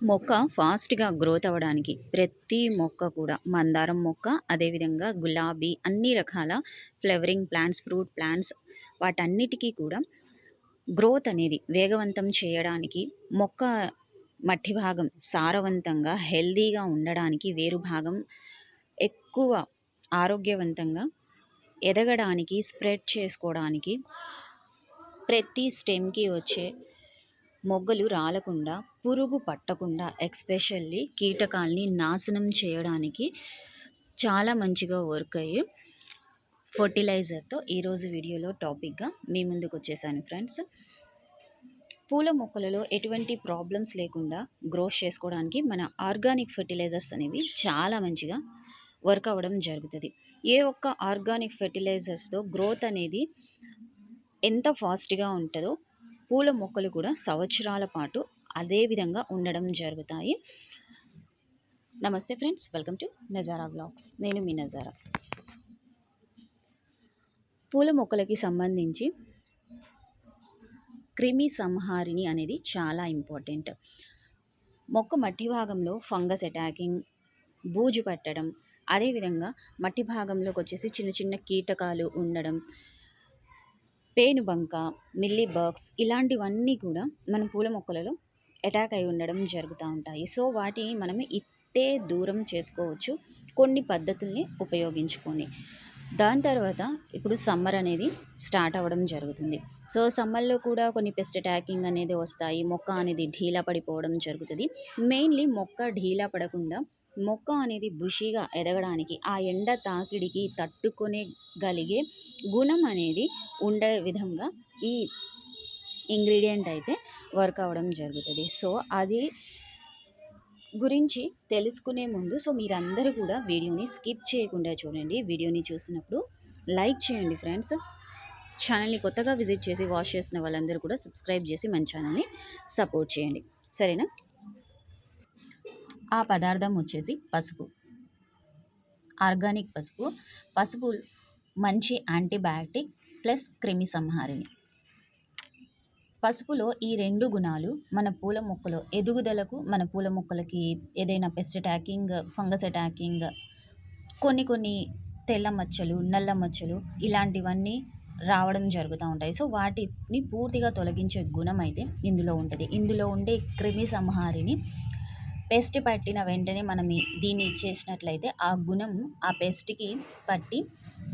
మొక్క ఫాస్ట్‌గా గ్రోత్ అవ్వడానికి ప్రతి మొక్క కూడా మందారం మొక్క, అదేవిధంగా గులాబీ అన్ని రకాల ఫ్లవరింగ్ ప్లాంట్స్, ఫ్రూట్ ప్లాంట్స్ వాటన్నిటికీ కూడా గ్రోత్ అనేది వేగవంతం చేయడానికి మొక్క మట్టి భాగం సారవంతంగా, హెల్తీగా ఉండడానికి వేరు భాగం ఎక్కువ ఆరోగ్యవంతంగా ఎదగడానికి, స్ప్రెడ్ చేసుకోవడానికి ప్రతి స్టెమ్‌కి వచ్చే మొగ్గలు రాలకుండా, పురుగు పట్టకుండా ఎక్స్పెషల్లీ కీటకాల్ని నాశనం చేయడానికి చాలా మంచిగా వర్క్ అయ్యే ఫర్టిలైజర్‌తో ఈరోజు వీడియోలో టాపిక్‌గా మీ ముందుకు వచ్చేసాను ఫ్రెండ్స్. పూల మొక్కలలో ఎటువంటి ప్రాబ్లమ్స్ లేకుండా గ్రోత్ చేసుకోవడానికి మన ఆర్గానిక్ ఫెర్టిలైజర్స్ అనేవి చాలా మంచిగా వర్క్ అవ్వడం జరుగుతుంది ఏ ఒక్క ఆర్గానిక్ ఫెర్టిలైజర్స్‌తో గ్రోత్ అనేది ఎంత ఫాస్ట్‌గా ఉంటుందో పూల మొక్కలు కూడా సంవత్సరాల పాటు అదే విధంగా ఉండడం జరుగుతాయి. నమస్తే friends welcome to Nazara blogs నేను మీ నజారా. పూల మొక్కలకి సంబంధించి క్రిమి సంహారిణి అనేది చాలా ఇంపార్టెంట్. మొక్క మట్టి భాగంలో ఫంగస్ అటాకింగ్, బూజు పట్టడం, అదేవిధంగా మట్టి భాగంలోకి వచ్చేసి చిన్న చిన్న కీటకాలు ఉండడం, పేనుబంక, మిల్లీ బగ్స్ ఇలాంటివన్నీ కూడా మన పూల మొక్కలలో అటాక్ అయి ఉండడం జరుగుతూ ఉంటాయి. సో వాటిని మనం ఇట్టే దూరం చేసుకోవచ్చు కొన్ని పద్ధతుల్ని ఉపయోగించుకొని. దాని తర్వాత ఇప్పుడు సమ్మర్ అనేది స్టార్ట్ అవ్వడం జరుగుతుంది. సో సమ్మర్‌లో కూడా కొన్ని పెస్ట్ అటాకింగ్ అనేది వస్తాయి. మొక్క అనేది ఢీలా పడిపోవడం జరుగుతుంది మెయిన్‌లీ మొక్క ఢీలా పడకుండా మొక్క అనేది బుషీగా ఎదగడానికి ఆ ఎండ తాకిడికి తట్టుకునే గలిగే గుణం అనేది ఉండే విధంగా ఈ ఇంగ్రీడియంట్ అయితే వర్క్ అవ్వడం జరుగుతుంది సో అది గురించి తెలుసుకునే ముందు సో మీరందరూ కూడా వీడియోని స్కిప్ చేయకుండా చూడండి. వీడియోని చూసినప్పుడు లైక్ చేయండి ఫ్రెండ్స్. ఛానల్‌ని కొత్తగా విజిట్ చేసి వాచ్ చేసిన వాళ్ళందరూ కూడా సబ్స్క్రైబ్ చేసి మన ఛానల్‌ని సపోర్ట్ చేయండి. సరేనా? ఆ పదార్థం వచ్చేసి పసుపు. ఆర్గానిక్ పసుపు. పసుపు మంచి యాంటీబయాటిక్ ప్లస్ క్రిమి సంహారిణి. పసుపులో ఈ రెండు గుణాలు మన పూల మొక్కలో ఎదుగుదలకు మన పూల మొక్కలకి ఏదైనా పెస్ట్ అటాకింగ్, ఫంగస్ అటాకింగ్ కొన్ని కొన్ని తెల్ల మచ్చలు, నల్ల మచ్చలు ఇలాంటివన్నీ రావడం జరుగుతూ ఉంటాయి. సో వాటిని పూర్తిగా తొలగించే గుణం అయితే ఇందులో ఉంటుంది ఇందులో ఉండే క్రిమి సంహారిణి పెస్ట్ పట్టిన వెంటనే మనం దీన్ని ఇచ్చేసినట్లయితే ఆ గుణం ఆ పేస్ట్కి పట్టి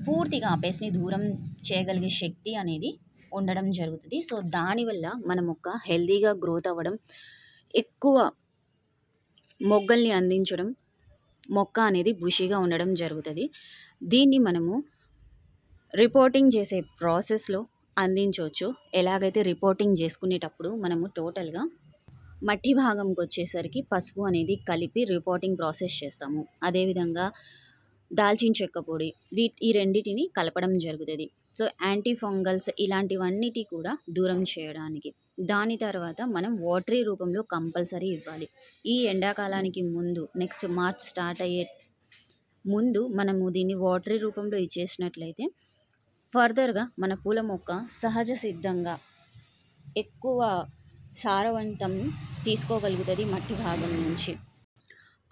పూర్తిగా ఆ పెస్ట్‌ని దూరం చేయగలిగే శక్తి అనేది ఉండడం జరుగుతుంది. సో దానివల్ల మన మొక్క హెల్తీగా గ్రోత్ అవ్వడం, ఎక్కువ మొగ్గల్ని అందించడం, మొక్క అనేది బుషీగా ఉండడం జరుగుతుంది. దీన్ని మనము రిపోర్టింగ్ చేసే ప్రాసెస్‌లో అందించవచ్చు. ఎలాగైతే రిపోర్టింగ్ చేసుకునేటప్పుడు మనము టోటల్‌గా మట్టి భాగంకి వచ్చేసరికి పసుపు అనేది కలిపి రిపోర్టింగ్ ప్రాసెస్ చేస్తాము. అదేవిధంగా దాల్చిన చెక్క పొడి వీ ఈ రెండిటిని కలపడం జరుగుతుంది సో యాంటీ ఫంగల్స్ ఇలాంటివన్నిటి కూడా దూరం చేయడానికి. దాని తర్వాత మనం వాటరీ రూపంలో కంపల్సరీ ఇవ్వాలి. ఈ ఎండాకాలానికి ముందు నెక్స్ట్ మార్చ్ స్టార్ట్ అయ్యే ముందు మనము దీన్ని వాటరీ రూపంలో ఇచ్చేసినట్లయితే ఫర్దర్‌గా మన పూల మొక్క సహజ సిద్ధంగా ఎక్కువ సారవంతం తీసుకోగలుగుతుంది మట్టి భాగం నుంచి.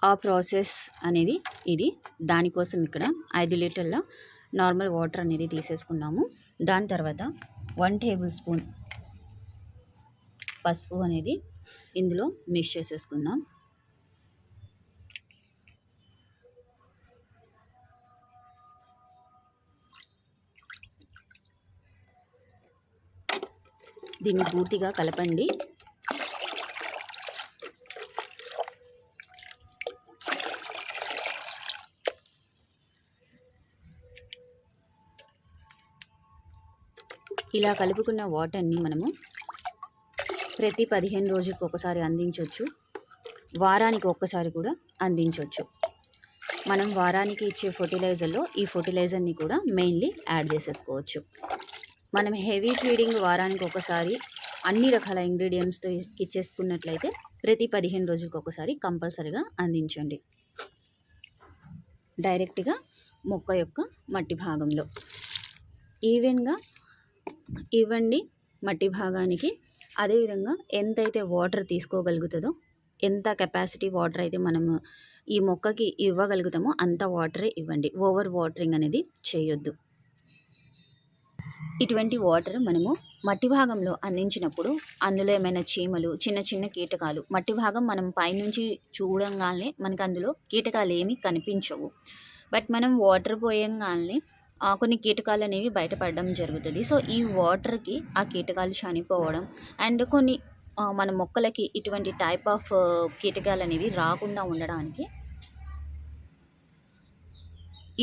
ఆ ప్రాసెస్ అనేది ఇది. దానికోసం ఇక్కడ ఐదు లీటర్ల నార్మల్ వాటర్ అనేది తీసేసుకున్నాము. దాని తర్వాత వన్ టేబుల్ స్పూన్ పసుపు అనేది ఇందులో మిక్స్ చేసేసుకుందాం. దీన్ని పూర్తిగా కలపండి. ఇలా కలుపుకున్న వాటర్‌ని మనము ప్రతి 15 రోజులకు ఒకసారి అందించవచ్చు వారానికి ఒక్కసారి కూడా అందించవచ్చు మనం వారానికి ఇచ్చే ఫర్టిలైజర్‌లో ఈ ఫర్టిలైజర్‌ని కూడా మెయిన్‌లీ యాడ్ చేసేసుకోవచ్చు. మనం హెవీ ఫీడింగ్ వారానికి ఒకసారి అన్ని రకాల ఇంగ్రీడియంట్స్తో ఇచ్చేసుకున్నట్లయితే ప్రతి 15 రోజులకు ఒకసారి కంపల్సరీగా అందించండి. డైరెక్ట్‌గా మొక్క యొక్క మట్టి భాగంలో. ఈవెన్‌గా ఇవ్వండి మట్టి భాగానికి. అదేవిధంగా ఎంతైతే వాటర్ తీసుకోగలుగుతుందో ఎంత కెపాసిటీ వాటర్ అయితే మనము ఈ మొక్కకి ఇవ్వగలుగుతామో అంత వాటరే ఇవ్వండి ఓవర్ వాటరింగ్ అనేది చేయొద్దు ఇటువంటి వాటర్ మనము మట్టి భాగంలో అందించినప్పుడు అందులో ఏమైనా చీమలు చిన్న చిన్న కీటకాలు మట్టి భాగం మనం పైనుంచి చూడంగానే మనకు అందులో కీటకాలు ఏమీ కనిపించవు. బట్ మనం వాటర్ పోయంగానే కొన్ని కీటకాలు అనేవి బయటపడడం జరుగుతుంది. సో ఈ వాటర్కి ఆ కీటకాలు చనిపోవడం అండ్ కొన్ని మన మొక్కలకి ఇటువంటి టైప్ ఆఫ్ కీటకాలు అనేవి రాకుండా ఉండడానికి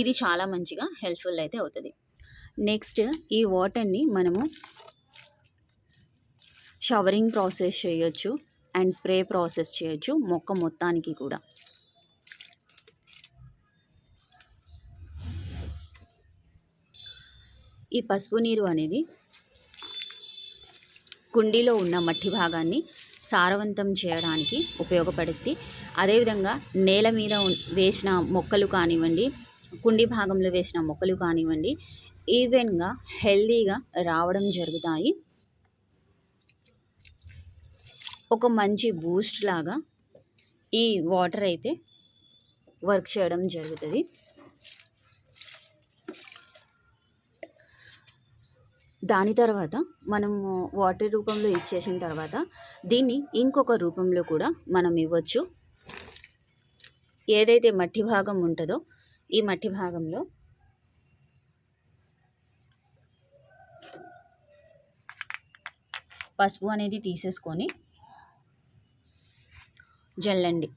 ఇది చాలా మంచిగా హెల్ప్ఫుల్ అయితే అవుతుంది. నెక్స్ట్ ఈ వాటర్ని మనము షవరింగ్ ప్రాసెస్ చేయొచ్చు అండ్ స్ప్రే ప్రాసెస్ చేయొచ్చు మొక్క మొత్తానికి కూడా. ఈ పసుపు నీరు అనేది కుండీలో ఉన్న మట్టి భాగాన్ని సారవంతం చేయడానికి ఉపయోగపడుద్ది. అదేవిధంగా నేల మీద వేసిన మొక్కలు కానివ్వండి కుండీ భాగంలో వేసిన మొక్కలు కానివ్వండి ఈవెన్గా హెల్దీగా రావడం జరుగుతాయి. ఒక మంచి బూస్ట్ లాగా ఈ వాటర్ అయితే వర్క్ చేయడం జరుగుతుంది. దాని తర్వాత మనము వాటర్ రూపంలో ఇచ్చేసిన తర్వాత దీన్ని ఇంకొక రూపంలో కూడా మనం ఇవ్వచ్చు. ఏదైతే మట్టి భాగం ఉంటుందో ఈ మట్టి భాగంలో. పసుపు అనేది తీసేసుకొని జల్లండి.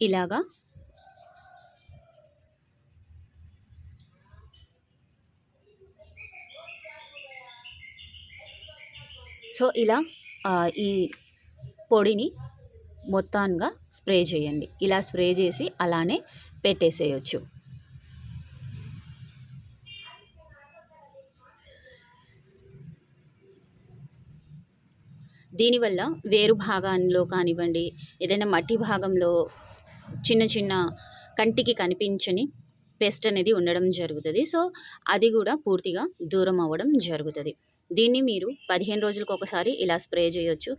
ఇలాగా సో ఇలా ఈ పొడిని మొత్తంగా స్ప్రే చేయండి. ఇలా స్ప్రే చేసి అలానే పెట్టేసేయచ్చు. దీనివల్ల వేరు భాగంలో కానివ్వండి ఏదైనా మట్టి భాగంలో చిన్న చిన్న కంటికి కనిపించని పెస్ట్ అనేది ఉండడం జరుగుతుంది. సో అది కూడా పూర్తిగా దూరం అవ్వడం జరుగుతుంది. దీన్ని మీరు పదిహేను రోజులకు ఒకసారి ఇలా స్ప్రే చేయొచ్చు.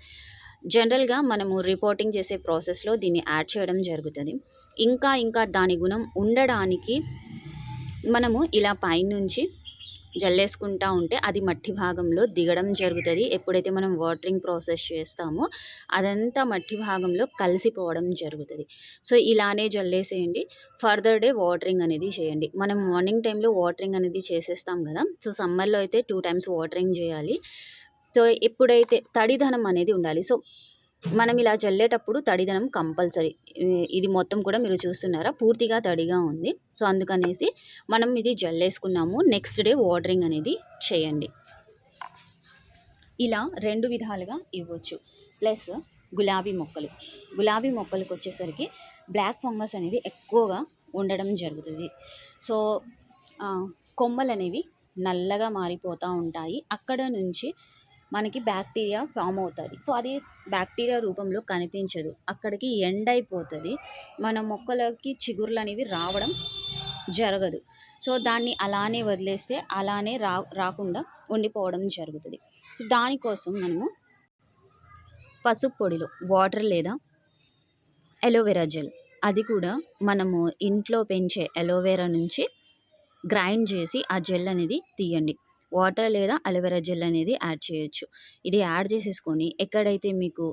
జనరల్గా మనము రిపోర్టింగ్ చేసే ప్రాసెస్లో దీన్ని యాడ్ చేయడం జరుగుతుంది. ఇంకా ఇంకా దాని గుణం ఉండడానికి మనము ఇలా పైనుంచి జల్లేసుకుంటా ఉంటే అది మట్టి భాగంలో దిగడం జరుగుతుంది. ఎప్పుడైతే మనం వాటరింగ్ ప్రాసెస్ చేస్తామో అదంతా మట్టి భాగంలో కలిసిపోవడం జరుగుతుంది. సో ఇలానే జల్లేసేయండి. ఫర్దర్ డే వాటరింగ్ అనేది చేయండి. మనం మార్నింగ్ టైంలో వాటరింగ్ అనేది చేసేస్తాం కదా సో సమ్మర్లో అయితే టూ టైమ్స్ వాటరింగ్ చేయాలి. సో ఎప్పుడైతే తడిదనం అనేది ఉండాలి. సో మనం ఇలా చల్లేటప్పుడు తడిదనం కంపల్సరీ. ఇది మొత్తం కూడా మీరు చూస్తున్నారా? పూర్తిగా తడిగా ఉంది. సో అందుకనేసి మనం ఇది జల్లేసుకున్నాము. నెక్స్ట్ డే వాటరింగ్ అనేది చేయండి. ఇలా రెండు విధాలుగా ఇవ్వచ్చు. ప్లస్ గులాబీ మొక్కలు. గులాబీ మొక్కలకు వచ్చేసరికి బ్లాక్ ఫంగస్ అనేది ఎక్కువగా ఉండడం జరుగుతుంది. సో కొమ్మలు అనేవి నల్లగా మారిపోతూ ఉంటాయి. అక్కడ నుంచి మనకి బ్యాక్టీరియా ఫామ్ అవుతుంది. సో అది బ్యాక్టీరియా రూపంలో కనిపించదు. అక్కడికి ఎండ్ అయిపోతుంది. మన మొక్కలకి చిగుర్లు అనేవి రావడం జరగదు. సో దాన్ని అలానే వదిలేస్తే అలానే రా రాకుండా ఉండిపోవడం జరుగుతుంది. సో దానికోసం మనము పసుపు పొడిలో వాటర్ లేదా ఎలోవెరా జెల్ అది కూడా మనము ఇంట్లో పెంచే ఎలోవెరా నుంచి గ్రైండ్ చేసి ఆ జెల్ అనేది తీయండి. వాటర్ లేదా అలోవెరా జెల్ అనేది యాడ్ చేయొచ్చు. ఇది యాడ్ చేసేసుకొని ఎక్కడైతే మీకు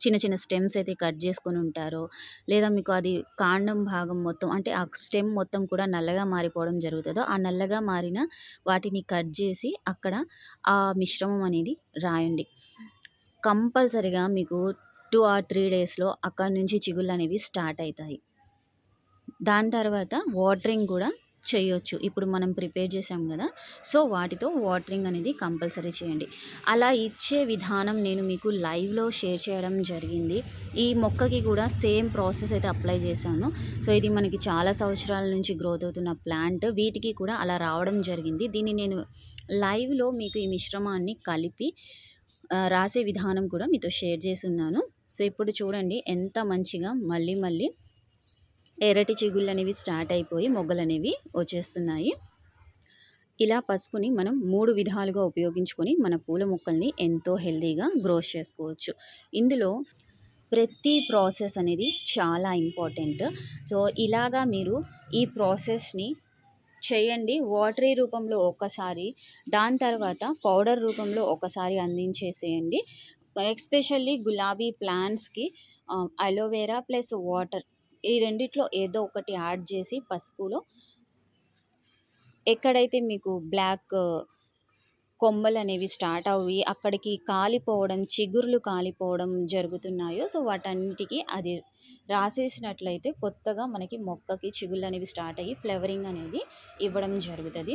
చిన్న చిన్న స్టెమ్స్ అయితే కట్ చేసుకొని ఉంటారో లేదా మీకు అది కాండం భాగం మొత్తం అంటే ఆ స్టెమ్ మొత్తం కూడా నల్లగా మారిపోవడం జరుగుతుందో ఆ నల్లగా మారిన వాటిని కట్ చేసి అక్కడ ఆ మిశ్రమం అనేది రాయండి. కంపల్సరిగా మీకు టూ ఆర్ త్రీ డేస్లో అక్కడ నుంచి చిగుళ్ళు అనేవి స్టార్ట్ అవుతాయి. దాని తర్వాత వాటరింగ్ కూడా చేయొచ్చు. ఇప్పుడు మనం ప్రిపేర్ చేసాం కదా సో వాటితో వాటరింగ్ అనేది కంపల్సరీ చేయండి. అలా ఇచ్చే విధానం నేను మీకు లైవ్లో షేర్ చేయడం జరిగింది. ఈ మొక్కకి కూడా సేమ్ ప్రాసెస్ అయితే అప్లై చేశాను. సో ఇది మనకి చాలా సంవత్సరాల నుంచి గ్రోత్ అవుతున్న ప్లాంట్. వీటికి కూడా అలా రావడం జరిగింది. దీన్ని నేను లైవ్లో మీకు ఈ మిశ్రమాన్ని కలిపి రాసే విధానం కూడా మీతో షేర్ చేసి ఉన్నాను సో ఇప్పుడు చూడండి ఎంత మంచిగా మళ్ళీ మళ్ళీ ఎర్రటి చిగుళ్ళు అనేవి స్టార్ట్ అయిపోయి మొగ్గలు అనేవి వచ్చేస్తున్నాయి. ఇలా పసుపుని మనం మూడు విధాలుగా ఉపయోగించుకొని మన పూల మొక్కల్ని ఎంతో హెల్తీగా గ్రోస్ చేసుకోవచ్చు. ఇందులో ప్రతి ప్రాసెస్ అనేది చాలా ఇంపార్టెంట్. సో ఇలాగా మీరు ఈ ప్రాసెస్ని చేయండి. వాటరీ రూపంలో ఒకసారి దాని తర్వాత పౌడర్ రూపంలో ఒకసారి అందించేసేయండి. ఎక్స్పెషల్లీ గులాబీ ప్లాంట్స్కి అలోవేరా ప్లస్ వాటర్ ఈ రెండిట్లో ఏదో ఒకటి యాడ్ చేసి పసుపులో. ఎక్కడైతే మీకు బ్లాక్ కొమ్మలు అనేవి స్టార్ట్ అవి అక్కడికి కాలిపోవడం చిగుర్లు కాలిపోవడం జరుగుతున్నాయో సో వాటన్నిటికీ అది రాసేసినట్లయితే కొత్తగా మనకి మొక్కకి చిగుళ్ళు అనేవి స్టార్ట్ అయ్యి ఫ్లవరింగ్ అనేది ఇవ్వడం జరుగుతుంది.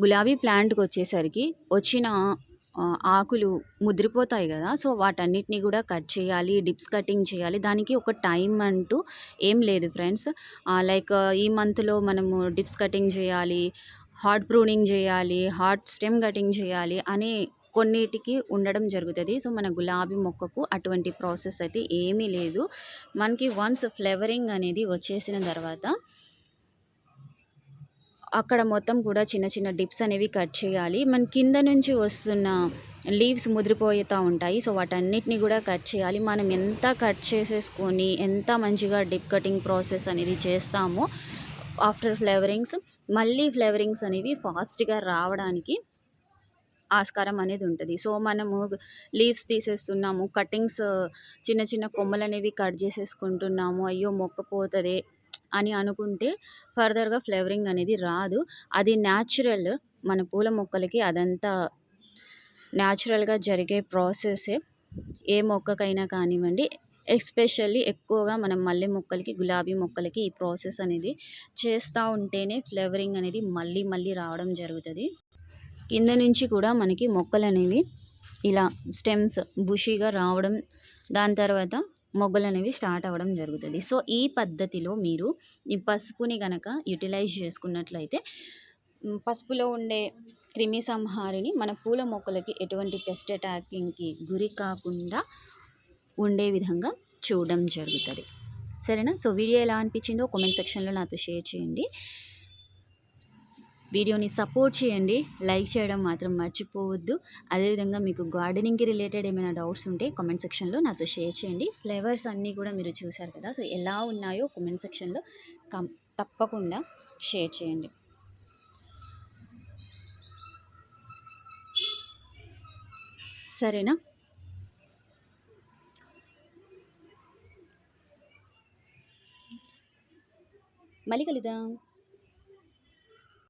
గులాబీ ప్లాంట్కి వచ్చేసరికి వచ్చిన ఆకులు ముదిరిపోతాయి కదా. సో వాటన్నిటిని కూడా కట్ చేయాలి డిప్స్ కటింగ్ చేయాలి. దానికి ఒక టైం అంటూ ఏం లేదు ఫ్రెండ్స్. లైక్ ఈ మంత్లో మనము డిప్స్ కటింగ్ చేయాలి హార్ట్ ప్రూనింగ్ చేయాలి హార్ట్ స్టెమ్ కటింగ్ చేయాలి అనే కొన్నిటికి ఉండడం జరుగుతుంది. సో మన గులాబీ మొక్కకు అటువంటి ప్రాసెస్ అయితే ఏమీ లేదు. మనకి వన్స్ ఫ్లేవరింగ్ అనేది వచ్చేసిన తర్వాత అక్కడ మొత్తం కూడా చిన్న చిన్న డిప్స్ అనేవి కట్ చేయాలి. మన కింద నుంచి వస్తున్న లీవ్స్ ముదిరిపోతూ ఉంటాయి. సో వాటన్నిటిని కూడా కట్ చేయాలి. మనం ఎంత కట్ చేసేసుకొని ఎంత మంచిగా డిప్ కటింగ్ ప్రాసెస్ అనేది చేస్తామో ఆఫ్టర్ ఫ్లేవరింగ్స్ మళ్ళీ ఫ్లేవరింగ్స్ అనేవి ఫాస్ట్గా రావడానికి ఆస్కారం అనేది ఉంటుంది. సో మనము లీవ్స్ తీసేస్తున్నాము కటింగ్స్ చిన్న చిన్న కొమ్మలు అనేవి కట్ చేసేసుకుంటున్నాము. అయ్యో మొక్క పోతుంది అని అనుకుంటే ఫర్దర్గా ఫ్లేవరింగ్ అనేది రాదు. అది న్యాచురల్ మన పూల మొక్కలకి అదంతా న్యాచురల్గా జరిగే ప్రాసెసే. ఏ మొక్కకైనా కానివ్వండి ఎస్పెషల్లీ ఎక్కువగా మనం మల్లె మొక్కలకి గులాబీ మొక్కలకి ఈ ప్రాసెస్ అనేది చేస్తూ ఉంటేనే ఫ్లేవరింగ్ అనేది మళ్ళీ మళ్ళీ రావడం జరుగుతుంది. కింద నుంచి కూడా మనకి మొక్కలు అనేవి ఇలా స్టెమ్స్ బుషీగా రావడం దాని తర్వాత మొగ్గలు అనేవి స్టార్ట్ అవ్వడం జరుగుతుంది. సో ఈ పద్ధతిలో మీరు ఈ పసుపుని కనుక యూటిలైజ్ చేసుకున్నట్లయితే పసుపులో ఉండే క్రిమి సంహారిని మన పూల మొక్కలకి ఎటువంటి పెస్ట్ అటాకింగ్కి గురి కాకుండా ఉండే విధంగా చూడడం జరుగుతుంది. సరేనా? సో వీడియో ఎలా అనిపించిందో కామెంట్ సెక్షన్లో నాతో షేర్ చేయండి. వీడియోని సపోర్ట్ చేయండి. లైక్ చేయడం మాత్రం మర్చిపోవద్దు. అదేవిధంగా మీకు గార్డెనింగ్కి రిలేటెడ్ ఏమైనా డౌట్స్ ఉంటే కామెంట్ సెక్షన్లో నాతో షేర్ చేయండి. ఫ్లేవర్స్ అన్నీ కూడా మీరు చూసారు కదా! సో ఎలా ఉన్నాయో కామెంట్ సెక్షన్లో కం తప్పకుండా షేర్ చేయండి. సరేనా? మళ్ళీ కలుద్దాం.